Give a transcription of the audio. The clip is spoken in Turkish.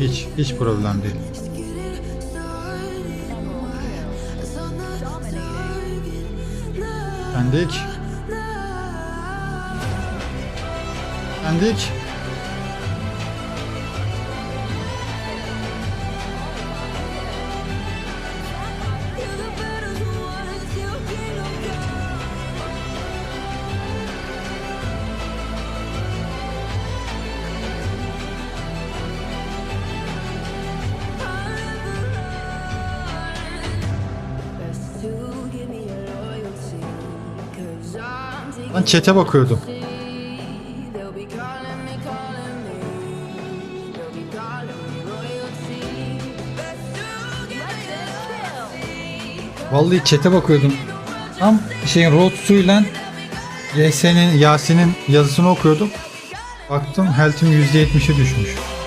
Hiç, hiç problem değil. Pendik. Pendik. Ben çete bakıyordum. Vallahi çete bakıyordum. Tam şeyin Road ile YS'nin Yasin'in yazısını okuyordum. Baktım health'im %70'e düşmüş.